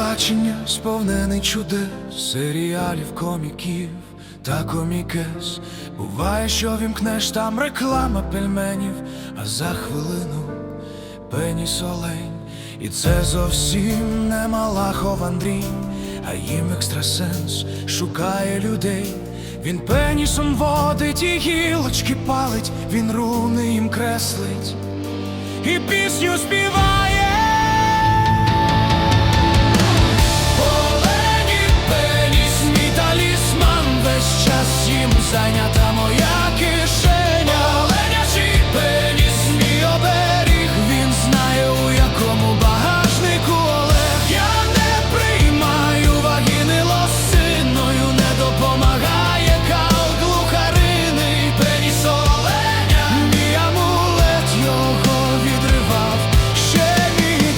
телебачення сповнений чудес, серіалів, коміків та комікес. Буває, що вімкнеш там реклама пельменів, а за хвилину пеніс олень. І це зовсім не Малахов Андрій, а їм екстрасенс шукає людей. Він пенісом водить і гілочки палить, він руни їм креслить і пісню співає. Зайнята моя кишеня. Оленячий пеніс, мій оберіг, він знає, у якому багажнику Олег. Я не приймаю вагіни лосиною, не допомагає кал глухарини. Мій амулет його відривав ще мій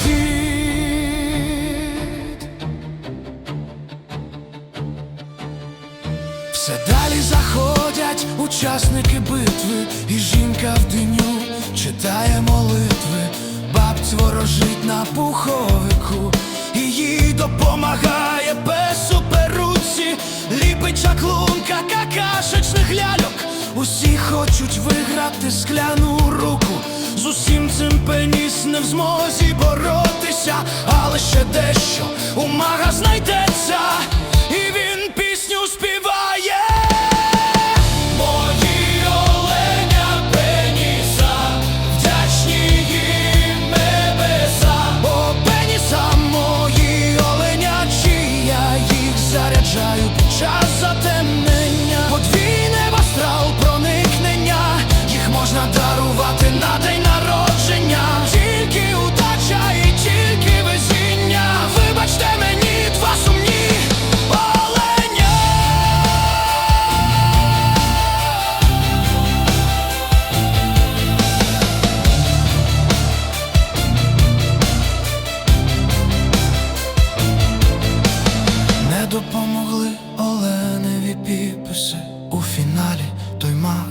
заходять учасники битви, і жінка в дню читає молитви, бабць ворожить на пуховику, і їй допомагає пес у перуці, ліпить чаклунка какашечних ляльок. Усі хочуть виграти скляну руку. З усім цим пеніс не в змозі боротися,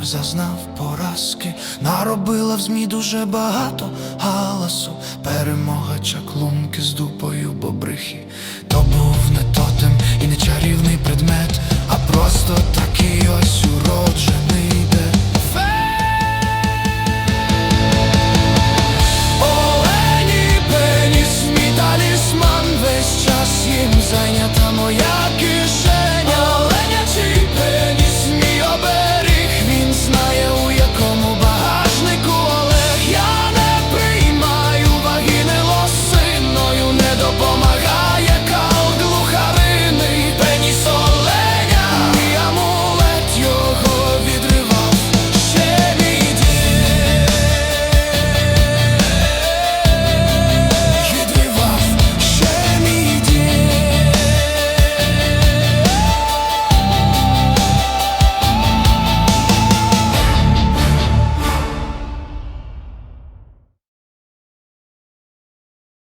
зазнав поразки, наробила в змі дуже багато галасу, перемога чаклунки з дупою бобрихи. То був не тотем і не чарівний предмет, а просто такий ось уроджений де. Олені пеніс, мій талісман весь час їм зайнятий